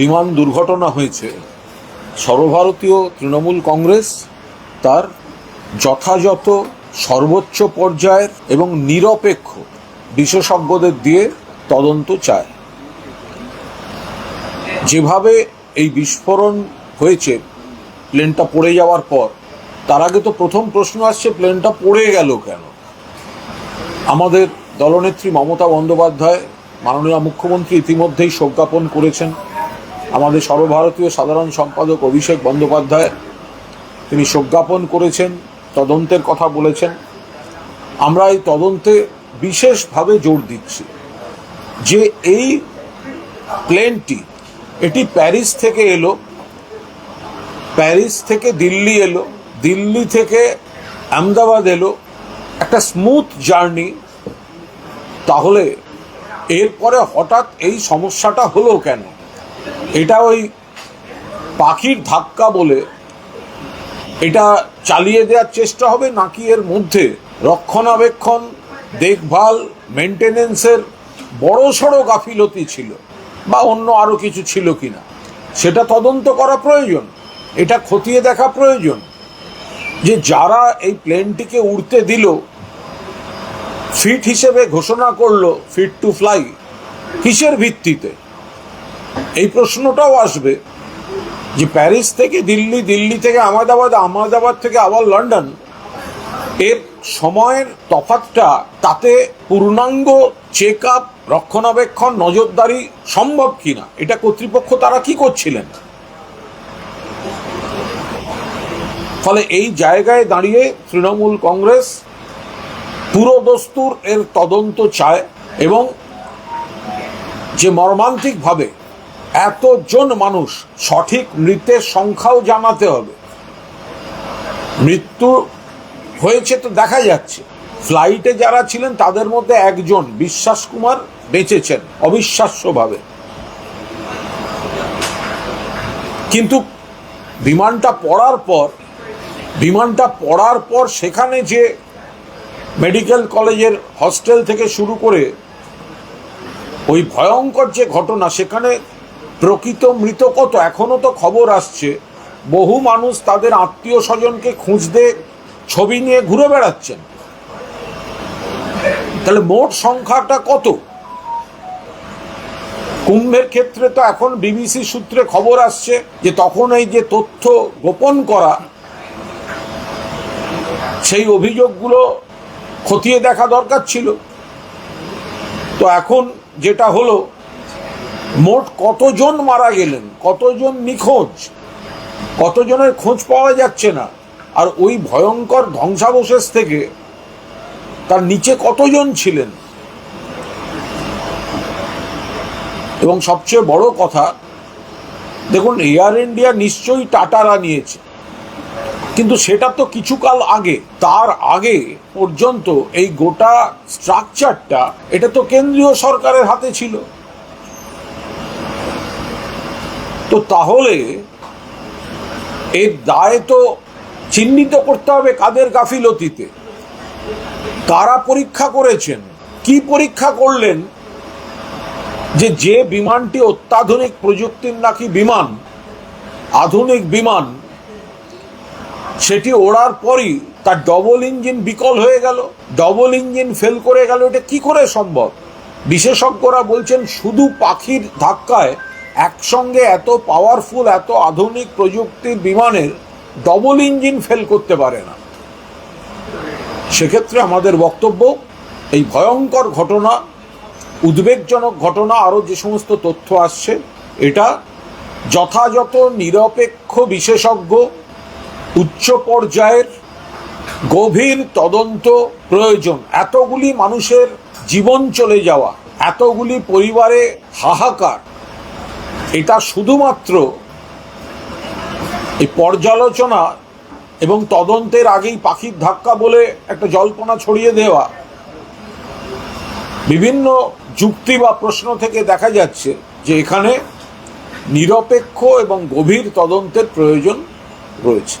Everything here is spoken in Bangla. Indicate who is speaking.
Speaker 1: বিমান দুর্ঘটনা হয়েছে। সর্বভারতীয় তৃণমূল কংগ্রেস তার যথাযথ সর্বোচ্চ পর্যায়ের এবং নিরপেক্ষ বিশেষজ্ঞদের দিয়ে তদন্ত চায়। যেভাবে এই বিস্ফোরণ হয়েছে, প্লেনটা পড়ে যাওয়ার পর, তার আগে তো প্রথম প্রশ্ন আসছে, প্লেনটা পড়ে গেল কেন? আমাদের দলনেত্রী মমতা বন্দ্যোপাধ্যায়, মাননীয় মুখ্যমন্ত্রী ইতিমধ্যেই শোক করেছেন। আমাদের সর্বভারতীয় সাধারণ সম্পাদক অভিষেক বন্দ্যোপাধ্যায়, তিনি শোক জ্ঞাপন করেছেন, তদন্তের কথা বলেছেন। আমরা এই তদন্তে বিশেষভাবে জোর দিচ্ছি যে এই প্লেনটি, এটি প্যারিস থেকে এলো, প্যারিস থেকে দিল্লি এলো, দিল্লি থেকে আহমেদাবাদ এলো, একটা স্মুথ জার্নি। তাহলে এরপরে হঠাৎ এই সমস্যাটা হলো কেন? এটা ওই পাখির ধাক্কা বলে এটা চালিয়ে দেওয়ার চেষ্টা হবে নাকি এর মধ্যে রক্ষণাবেক্ষণ, দেখভাল মেনটেনেন্সের বড় সড়ো গাফিলতি ছিল বা অন্য আরও কিছু ছিল কি না সেটা তদন্ত করা প্রয়োজন। এটা খতিয়ে দেখা প্রয়োজন। যে যারা এই প্লেনটিকে উড়তে দিল, ফিট হিসেবে ঘোষণা করল, ফিট টু ফ্লাই, কিসের ভিত্তিতে? এই প্রশ্নটাও আসবে যে প্যারিস থেকে দিল্লি দিল্লি থেকে আহমেদাবাদ আহমেদাবাদ থেকে আবার লন্ডন, এর সময়ের তফাতটা তাতে পূর্ণাঙ্গ চেক আপ রক্ষণাবেক্ষণ, নজরদারি সম্ভব কিনা? এটা কর্তৃপক্ষ তারা কি করছিলেন? ফলে এই জায়গায় দাঁড়িয়ে তৃণমূল কংগ্রেস পুরো দস্তুর এর তদন্ত চায় এবং যে মর্মান্তিকভাবে এতজন মানুষ, সঠিক মৃতের সংখ্যাও জানাতে হবে। মৃত্যু হয়েছে তো দেখা যাচ্ছে। ফ্লাইটে যারা ছিলেন, তাদের মধ্যে একজন বিশ্বাস কুমার বেঁচেছেন, অবিশ্বাস্যভাবে। কিন্তু বিমানটা পড়ার পর, বিমানটা পড়ার পর সেখানে যে মেডিকেল কলেজের হস্টেল থেকে শুরু করে ওই ভয়ঙ্কর যে ঘটনা, সেখানে প্রকৃত মৃত কত? এখনও তো খবর আসছে। বহু মানুষ তাদের আত্মীয় স্বজনকে খুঁজতে ছবি নিয়ে ঘুরে বেড়াচ্ছেন। তাহলে মোট সংখ্যাটা কত? কুম্ভের ক্ষেত্রে তো এখন বিবিসি সূত্রে খবর আসছে যে তখন এই যে তথ্য গোপন করা, সেই অভিযোগগুলো খতিয়ে দেখা দরকার ছিল। তো এখন যেটা হলো মোট কতজন মারা গেলেন? কতজন নিখোঁজ? কতজনের খোঁজ পাওয়া যাচ্ছে না? আর ওই ভয়ঙ্কর ধ্বংসাবশেষ থেকে তার নিচে কতজন ছিলেন? এবং সবচেয়ে বড় কথা, দেখুন এয়ার ইন্ডিয়া নিশ্চয়ই টাটারা নিয়েছে। কিন্তু সেটা তো কিছুকাল আগে, তার আগে পর্যন্ত এই গোটা স্ট্রাকচারটা এটা তো কেন্দ্রীয় সরকারের হাতে ছিল। তো তাহলে এর দায় তো চিহ্নিত করতে হবে কাদের গাফিলতিতে? কারা পরীক্ষা করেছেন? কি পরীক্ষা করলেন? যে যে বিমানটি অত্যাধুনিক প্রযুক্তির নাকি বিমান, আধুনিক বিমান, সেটি ওড়ার পরই তার ডবল ইঞ্জিন বিকল হয়ে গেল। ডবল ইঞ্জিন ফেল করে গেল। এটা কি করে সম্ভব? বিশেষজ্ঞরা বলছেন, শুধু পাখির ধাক্কায় একসঙ্গে এত পাওয়ারফুল এত আধুনিক প্রযুক্তির বিমানের ডবল ইঞ্জিন ফেল করতে পারে না। সেক্ষেত্রে আমাদের বক্তব্য, এই ভয়ঙ্কর ঘটনা, উদ্বেগজনক ঘটনা আরও যে সমস্ত তথ্য আসছে, এটা যথাযথ, নিরপেক্ষ বিশেষজ্ঞ, উচ্চ পর্যায়ের গভীর তদন্ত প্রয়োজন। এতগুলি মানুষের জীবন চলে যাওয়া, এতগুলি পরিবারে হাহাকার এটা শুধুমাত্র এই পর্যালোচনা এবং তদন্তের আগেই পাখির ধাক্কা বলে একটা জল্পনা ছড়িয়ে দেওয়া। বিভিন্ন যুক্তি বা প্রশ্ন থেকে দেখা যাচ্ছে যে এখানে নিরপেক্ষ এবং গভীর তদন্তের প্রয়োজন রয়েছে।